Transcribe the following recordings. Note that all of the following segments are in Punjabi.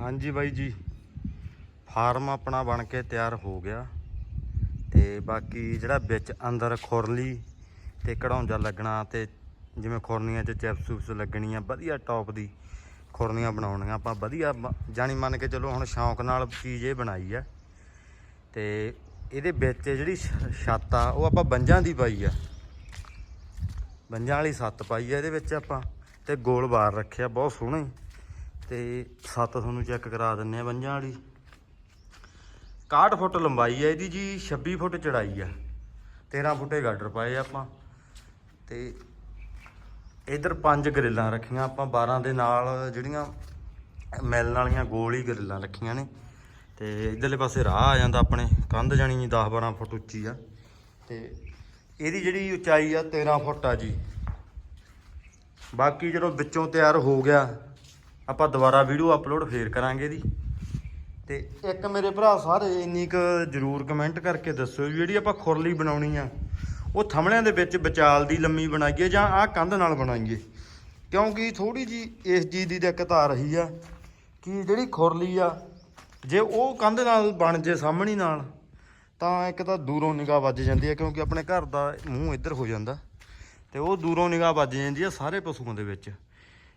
ਹਾਂਜੀ ਬਾਈ ਜੀ। ਫਾਰਮ ਆਪਣਾ ਬਣ ਕੇ ਤਿਆਰ ਹੋ ਗਿਆ। ਤੇ ਬਾਕੀ ਜਿਹੜਾ ਵਿੱਚ ਅੰਦਰ ਖੁਰਲੀ ਤੇ ਕਢਾਉਂਜਾ ਲੱਗਣਾ ਤੇ ਜਿਵੇਂ ਖੁਰਨੀਆਂ 'ਚ ਚਿਪਸ ਚੁਪਸ ਲੱਗਣੀਆਂ, ਵਧੀਆ ਟੌਪ ਦੀ ਖੁਰਨੀਆਂ ਬਣਾਉਣੀਆਂ। ਆਪਾਂ ਵਧੀਆ ਬ- ਜਾਣੀ ਮੰਨ ਕੇ ਚਲੋ ਹੁਣ ਸ਼ੌਂਕ ਨਾਲ ਚੀਜ਼ ਇਹ ਬਣਾਈ ਆ। ਤੇ ਇਹਦੇ ਵਿੱਚ ਜਿਹੜੀ ਛ- ਛੱਤ ਆ, ਉਹ ਆਪਾਂ ਬੰਜਾਂ ਦੀ ਪਾਈ ਆ। ਬੰਜਾਂ ਵਾਲੀ ਛੱਤ ਪਾਈ ਆ ਇਹਦੇ ਵਿੱਚ ਆਪਾਂ। ਤੇ ਗੋਲ ਬਾਰ ਰੱਖਿਆ, ਬਹੁਤ ਸੋਹਣੇ। ਤੇ ਸੱਤ ਤੁਹਾਨੂੰ ਚੈੱਕ ਕਰਾ ਦਿੰਨੇ ਆ ਬੰਜਾਂ ਵਾਲੀ। 61 ਫੁੱਟ ਲੰਬਾਈ ਹੈ ਇਹਦੀ ਜੀ 26 ਫੁੱਟ ਚੜਾਈ ਆ। 13 ਫੁੱਟੇ ਗਾਡਰ ਪਾਏ ਆਪਾਂ। ਤੇ ਇਧਰ ਪੰਜ ਗਰਿੱਲਾਂ ਰੱਖੀਆਂ ਆਪਾਂ 12 ਦੇ ਨਾਲ ਜਿਹੜੀਆਂ ਮਿਲਣ ਵਾਲੀਆਂ ਗੋਲ ਹੀ ਗਰਿੱਲਾਂ ਰੱਖੀਆਂ ਨੇ। ਤੇ ਇਧਰਲੇ ਪਾਸੇ ਰਾਹ ਆ ਜਾਂਦਾ ਆਪਣੇ, ਕੰਧ ਜਾਣੀ ਜੀ 10 12 ਫੁੱਟ ਉੱਚੀ ਆ। ਤੇ ਇਹਦੀ ਜਿਹੜੀ ਉਚਾਈ ਆ 13 ਫੁੱਟ ਆ ਜੀ। ਬਾਕੀ ਜਦੋਂ ਵਿੱਚੋਂ ਤਿਆਰ ਹੋ ਗਿਆ ਆਪਾਂ ਦੁਬਾਰਾ ਵੀਡੀਓ ਅਪਲੋਡ ਫੇਰ ਕਰਾਂਗੇ ਇਹਦੀ। ਤੇ ਇੱਕ ਮੇਰੇ ਭਰਾ ਸਾਰੇ ਇੰਨੀ ਕੁ ਜਰੂਰ ਕਮੈਂਟ ਕਰਕੇ ਦੱਸਿਓ ਵੀ ਜਿਹੜੀ ਆਪਾਂ ਖੁਰਲੀ ਬਣਾਉਣੀ ਆ, ਉਹ ਥਮਲਿਆਂ ਦੇ ਵਿੱਚ ਵਿਚਾਲ ਦੀ ਲੰਮੀ ਬਣਾਈਏ ਜਾਂ ਆਹ ਕੰਧ ਨਾਲ ਬਣਾਈਏ। ਕਿਉਂਕਿ ਥੋੜੀ ਜੀ ਇਸ ਚੀਜ਼ ਦੀ ਦਿੱਕਤ ਆ ਰਹੀ ਆ ਕਿ ਜਿਹੜੀ ਖੁਰਲੀ ਆ, ਜੇ ਉਹ ਕੰਧ ਨਾਲ ਬਣ ਜੇ ਸਾਹਮਣੀ ਨਾਲ, ਤਾਂ ਇੱਕ ਤਾਂ ਦੂਰੋਂ ਨਿਗਾਹ ਵੱਜ ਜਾਂਦੀ ਹੈ ਕਿਉਂਕਿ ਆਪਣੇ ਘਰ ਦਾ ਮੂੰਹ ਇੱਧਰ ਹੋ ਜਾਂਦਾ। ਤੇ ਉਹ ਦੂਰੋਂ ਨਿਗਾਹ ਵੱਜ ਜਾਂਦੀ ਹੈ ਸਾਰੇ ਪਸ਼ੂਆਂ ਦੇ ਵਿੱਚ।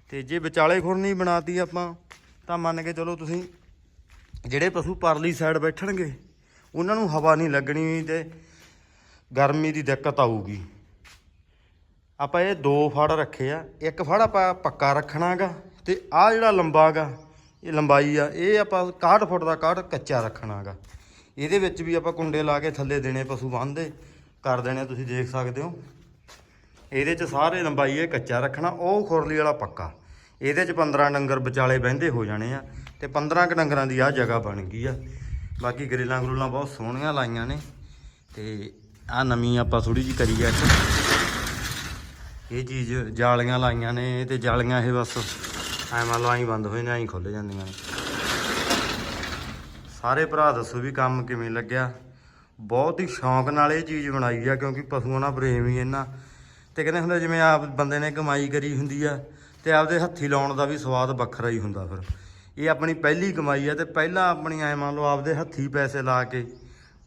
ਤੇ ਜੇ ਵਿਚਾਲੇ ਖੁਰਨੀ ਬਣਾਤੀ ਆਪਾਂ, ਤਾਂ ਮੰਨ ਕੇ ਚਲੋ ਤੁਸੀਂ ਜਿਹੜੇ ਪਸ਼ੂ ਪਰਲੀ ਸਾਈਡ ਬੈਠਣਗੇ, ਉਹਨਾਂ ਨੂੰ ਹਵਾ ਨਹੀਂ ਲੱਗਣੀ ਤੇ ਗਰਮੀ ਦੀ ਦਿੱਕਤ ਆਊਗੀ। ਆਪਾਂ ਇਹ ਦੋ ਫੜ ਰੱਖੇ ਆ, ਇੱਕ ਫੜ ਆਪਾਂ ਪੱਕਾ ਰੱਖਣਾਗਾ ਤੇ ਆਹ ਜਿਹੜਾ ਲੰਬਾਗਾ, ਇਹ ਲੰਬਾਈ ਆ, ਇਹ ਆਪਾਂ 61 ਫੁੱਟ ਦਾ 61 ਕੱਚਾ ਰੱਖਣਾਗਾ। ਇਹਦੇ ਵਿੱਚ ਵੀ ਆਪਾਂ ਕੁੰਡੇ ਲਾ ਕੇ ਥੱਲੇ ਦੇਣੇ ਪਸ਼ੂ ਬੰਨਦੇ ਕਰ ਦੇਣੇ ਤੁਸੀਂ ਦੇਖ ਸਕਦੇ ਹੋ। ਇਹਦੇ ਚ ਸਾਰੇ ਲੰਬਾਈ ਇਹ ਕੱਚਾ ਰੱਖਣਾ, ਉਹ ਖੁਰਲੀ ਵਾਲਾ ਪੱਕਾ। ਇਹਦੇ ਚ 15 ਡੰਗਰ ਵਿਚਾਲੇ ਬਹਿੰਦੇ ਹੋ ਜਾਣੇ ਆ, ਤੇ 15 ਕ ਡੰਗਰਾਂ ਦੀ ਆ ਜਗ੍ਹਾ ਬਣ ਗਈ ਆ। ਬਾਕੀ ਗਰਿੱਲਾਂ ਗਰੂਲਾਂ ਬਹੁਤ ਸੋਹਣੀਆਂ ਲਾਈਆਂ ਨੇ, ਤੇ ਆ ਨਵੀਂ ਆਪਾਂ ਥੋੜੀ ਜੀ ਕਰੀ ਆ ਇਹ ਚੀਜ਼ ਜਾਲੀਆਂ ਲਾਈਆਂ ਨੇ ਤੇ ਜਾਲੀਆਂ ਇਹ ਬਸ ਐ ਲਾਈ ਬੰਦ ਹੋਏ ਨੇ, ਐਂ ਖੁੱਲ ਜਾਂਦੀਆਂ ਨੇ। ਸਾਰੇ ਭਰਾ ਦੱਸੋ ਵੀ ਕੰਮ ਕਿਵੇਂ ਲੱਗਿਆ? ਬਹੁਤ ਹੀ ਸ਼ੌਂਕ ਨਾਲ ਇਹ ਚੀਜ਼ ਬਣਾਈ ਆ, ਕਿਉਂਕਿ ਪਸ਼ੂਆਂ ਨਾਲ ਪ੍ਰੇਮ ਹੀ ਇਹਨਾਂ। ਤੇ ਕਹਿੰਦੇ ਹੁੰਦੇ ਜਿਵੇਂ ਆਪ ਬੰਦੇ ਨੇ ਕਮਾਈ ਕਰੀ ਹੁੰਦੀ ਆ ਤੇ ਆਪਦੇ ਹੱਥੀ ਲਾਉਣ ਦਾ ਵੀ ਸਵਾਦ ਵੱਖਰਾ ਹੀ ਹੁੰਦਾ ਫਿਰ। ਇਹ ਆਪਣੀ ਪਹਿਲੀ ਕਮਾਈ ਆ ਤੇ ਪਹਿਲਾਂ ਆਪਣੀ ਐ ਮੰਨ ਲਓ ਆਪਦੇ ਹੱਥੀ ਪੈਸੇ ਲਾ ਕੇ,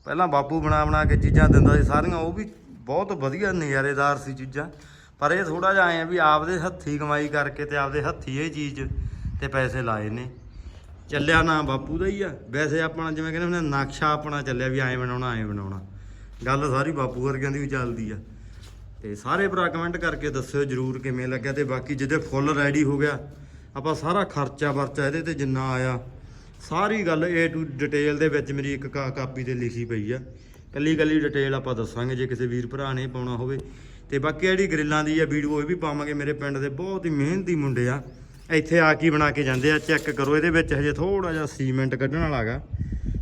ਪਹਿਲਾਂ ਬਾਪੂ ਬਣਾ ਬਣਾ ਕੇ ਚੀਜ਼ਾਂ ਦਿੰਦਾ ਸੀ ਸਾਰੀਆਂ, ਉਹ ਵੀ ਬਹੁਤ ਵਧੀਆ ਨਜ਼ਾਰੇਦਾਰ ਸੀ ਚੀਜ਼ਾਂ। ਪਰ ਇਹ ਥੋੜਾ ਜਿਹਾ ਐ ਵੀ ਆਪਦੇ ਹੱਥੀ ਕਮਾਈ ਕਰਕੇ ਤੇ ਆਪਦੇ ਹੱਥੀ ਇਹ ਚੀਜ਼ ਤੇ ਪੈਸੇ ਲਾਏ ਨੇ। ਚੱਲਿਆ ਨਾ ਬਾਪੂ ਦਾ ਹੀ ਆ। ਵੈਸੇ ਆਪਣਾ ਜਿਵੇਂ ਕਹਿੰਦੇ ਹੁੰਦੇ ਨਕਸ਼ਾ ਆਪਣਾ ਚੱਲਿਆ ਵੀ ਐਂ ਬਣਾਉਣਾ ਐਂ ਬਣਾਉਣਾ। ਗੱਲ ਸਾਰੀ ਬਾਪੂ ਵਰਗਿਆਂ ਦੀ ਵੀ ਚੱਲਦੀ ਆ। ਤੇ ਸਾਰੇ ਭਰਾ ਕਮੈਂਟ ਕਰਕੇ ਦੱਸਿਓ ਜਰੂਰ ਕਿਵੇਂ ਲੱਗਿਆ ਤੇ ਬਾਕੀ ਜਿਹਦੇ ਫੁੱਲ ਰੈਡੀ ਹੋ ਗਿਆ, ਆਪਾਂ ਸਾਰਾ ਖਰਚਾ ਵਰਚਾ ਇਹਦੇ ਤੇ ਜਿੰਨਾ ਆਇਆ, ਸਾਰੀ ਗੱਲ A ਟੂ ਡਿਟੇਲ ਦੇ ਵਿੱਚ ਮੇਰੀ ਇੱਕ ਕਾ- ਕਾਪੀ ਤੇ ਲਿਖੀ ਪਈ ਆ। ਕੱਲੀ ਕੱਲੀ ਡਿਟੇਲ ਆਪਾਂ ਦੱਸਾਂਗੇ ਜੇ ਕਿਸੇ ਵੀਰ ਭਰਾ ਨੇ ਪਾਉਣਾ ਹੋਵੇ। ਤੇ ਬਾਕੀ ਜਿਹੜੀ ਗਰਿੱਲਾਂ ਦੀ ਆ ਵੀਡੀਓ ਇਹ ਵੀ ਪਾਵਾਂਗੇ, ਮੇਰੇ ਪਿੰਡ ਦੇ ਬਹੁਤ ਹੀ ਮਿਹਨਤੀ ਮੁੰਡੇ ਆ। ਇੱਥੇ ਆ ਕੀ ਬਣਾ ਕੇ ਜਾਂਦੇ ਆ ਚੈੱਕ ਕਰੋ ਇਹਦੇ ਵਿੱਚ ਹਜੇ ਥੋੜਾ ਜਿਹਾ ਸੀਮੈਂਟ ਕੱਢਣ ਵਾਲਾ ਗਾ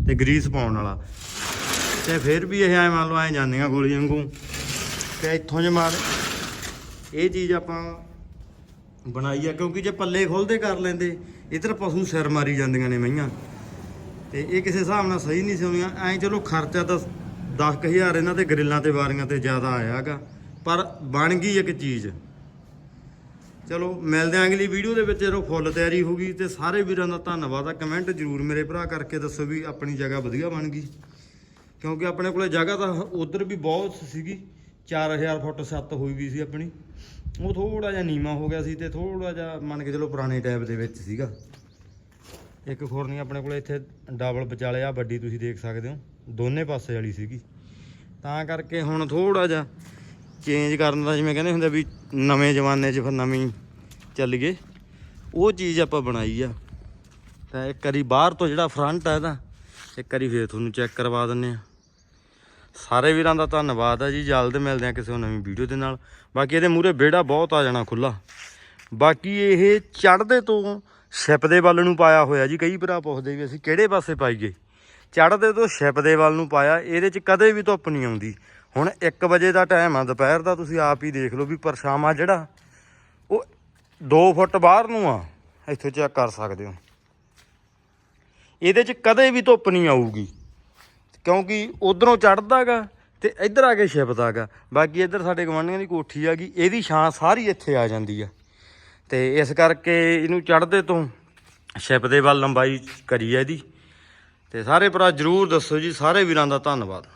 ਤੇ ਗਰੀਸ ਪਾਉਣ ਵਾਲਾ। ਤੇ ਫਿਰ ਵੀ ਇਹ ਐ ਮੰਨ ਲਓ ਐ ਜਾਂਦੀਆਂ ਗੋਲੀ ਵਾਂਗੂ। ਤੇ ਇੱਥੋਂ ਜੇ ਮਾਰ। ਇਹ ਚੀਜ਼ ਆਪਾਂ ਬਣਾਈ ਆ, ਕਿਉਂਕਿ ਜੇ ਪੱਲੇ ਖੋਲਦੇ ਕਰ ਲੈਂਦੇ, ਇਧਰ ਪਸ਼ੂ ਸਿਰ ਮਾਰੀ ਜਾਂਦੀਆਂ ਨੇ ਮਈਆਂ। ਤੇ ਇਹ ਕਿਸੇ ਹਿਸਾਬ ਨਾਲ ਸਹੀ ਨਹੀਂ ਸੀ ਆਉਂਦੀਆਂ। ਐਂ ਚਲੋ ਖਰਚਾ ਤਾਂ 10000 ਇਹਨਾਂ ਤੇ ਗਰਿੱਲਾਂ ਤੇ ਵਾਰੀਆਂ ਤੇ ਜ਼ਿਆਦਾ ਆਇਆਗਾ ਪਰ ਬਣ ਗਈ ਇੱਕ ਚੀਜ਼। ਚਲੋ, ਮਿਲਦੇ ਆਂ ਅਗਲੀ ਵੀਡੀਓ ਦੇ ਵਿੱਚ, ਜਦੋਂ ਫੁੱਲ ਤਿਆਰੀ ਹੋ ਗਈ, ਤੇ ਸਾਰੇ ਵੀਰਾਂ ਦਾ ਧੰਨਵਾਦ ਆ। ਕਮੈਂਟ ਜਰੂਰ ਮੇਰੇ ਭਰਾ ਕਰਕੇ ਦੱਸੋ ਵੀ ਆਪਣੀ ਜਗ੍ਹਾ ਵਧੀਆ ਬਣ ਗਈ। ਕਿਉਂਕਿ ਆਪਣੇ ਕੋਲੇ ਜਗ੍ਹਾ ਤਾਂ ਉਧਰ ਵੀ ਬਹੁਤ ਸੀਗੀ। 4000 ਫੁੱਟ ਸੱਤ ਹੋਈ ਵੀ ਸੀ ਆਪਣੀ। ਉਹ ਥੋੜਾ ਜਿਹਾ ਨੀਵਾ ਹੋ ਗਿਆ ਸੀ ਤੇ ਥੋੜਾ ਜਿਹਾ ਮੰਨ ਕੇ ਚਲੋ ਪੁਰਾਣੇ ਟਾਈਪ ਦੇ ਵਿੱਚ ਸੀਗਾ। ਇੱਕ ਖੁਰਨੀ ਆਪਣੇ ਕੋਲ ਇੱਥੇ ਡਬਲ ਵਿਚਾਲੇ ਆ, ਵੱਡੀ ਤੁਸੀਂ ਦੇਖ ਸਕਦੇ ਹੋ, ਦੋਨੇ ਪਾਸੇ ਵਾਲੀ ਸੀਗੀ। ਤਾਂ ਕਰਕੇ ਹੁਣ ਥੋੜਾ ਜਿਹਾ ਚੇਂਜ ਕਰਨ ਦਾ ਜਿਵੇਂ ਕਹਿੰਦੇ ਹੁੰਦੇ ਵੀ ਨਵੇਂ ਜ਼ਮਾਨੇ 'ਚ ਫਿਰ ਨਵੀਂ ਚੱਲ ਗਏ। ਉਹ ਚੀਜ਼ ਆਪਾਂ ਬਣਾਈ ਆ। ਤਾਂ ਇੱਕ ਵਾਰੀ ਬਾਹਰ ਤੋਂ ਜਿਹੜਾ ਫਰੰਟ ਆ ਇਹਦਾ, ਇੱਕ ਵਾਰੀ ਫੇਰ ਤੁਹਾਨੂੰ ਚੈੱਕ ਕਰਵਾ ਦਿੰਨੇ ਆ। ਸਾਰੇ ਵੀਰਾਂ ਦਾ ਧੰਨਵਾਦ ਆ ਜੀ। ਜਲਦ ਮਿਲਦੇ ਆ ਕਿਸੇ ਹੋਰ ਨਵੀਂ ਵੀਡੀਓ ਦੇ ਨਾਲ। ਬਾਕੀ ਇਹਦੇ ਮੂਹਰੇ ਵਿਹੜਾ ਬਹੁਤ ਆ ਜਾਣਾ ਖੁੱਲਾ ਬਾਕੀ ਇਹ ਚੜ੍ਹਦੇ ਤੋਂ ਸ਼ਿਪ ਦੇ ਵੱਲ ਨੂੰ ਪਾਇਆ ਹੋਇਆ ਜੀ। ਕਈ ਭਰਾ ਪੁੱਛਦੇ ਵੀ ਅਸੀਂ ਕਿਹੜੇ ਪਾਸੇ ਪਾਈਏ? ਚੜ੍ਹਦੇ ਤੋਂ ਸ਼ਿਪ ਦੇ ਵੱਲ ਨੂੰ ਪਾਇਆ, ਇਹਦੇ 'ਚ ਕਦੇ ਵੀ ਧੁੱਪ ਨਹੀਂ ਆਉਂਦੀ। ਹੁਣ 1 ਵਜੇ ਦਾ ਟਾਈਮ ਆ, ਦੁਪਹਿਰ ਦਾ ਤੁਸੀਂ ਆਪ ਹੀ ਦੇਖ ਲਓ ਵੀ ਪਰਛਾਵਾਂ ਜਿਹੜਾ, ਉਹ 2 ਫੁੱਟ ਬਾਹਰ ਨੂੰ ਆ। ਇੱਥੋਂ ਚੈੱਕ ਕਰ ਸਕਦੇ ਹੋ। ਇਹਦੇ 'ਚ ਕਦੇ ਵੀ ਧੁੱਪ ਨਹੀਂ ਆਊਗੀ। ਕਿਉਂਕਿ ਉਧਰੋਂ ਚੜਦਾਗਾ ਤੇ ਇੱਧਰ ਆ ਕੇ ਛਿਪਦਾਗਾ। ਬਾਕੀ ਇੱਧਰ ਸਾਡੇ ਗਵਾਂਢੀਆਂ ਦੀ ਕੋਠੀ ਆ ਗਈ ਇਹਦੀ ਛਾਂ ਸਾਰੀ ਇੱਥੇ ਆ ਜਾਂਦੀ ਆ। ਤੇ ਇਸ ਕਰਕੇ ਇਹਨੂੰ ਚੜਦੇ ਤੋਂ ਛਿਪਦੇ ਵੱਲ ਲੰਬਾਈ ਕਰੀ ਹੈ ਇਹਦੀ। ਤੇ ਸਾਰੇ ਭਰਾ ਜਰੂਰ ਦੱਸੋ ਜੀ, ਸਾਰੇ ਵੀਰਾਂ ਦਾ ਧੰਨਵਾਦ।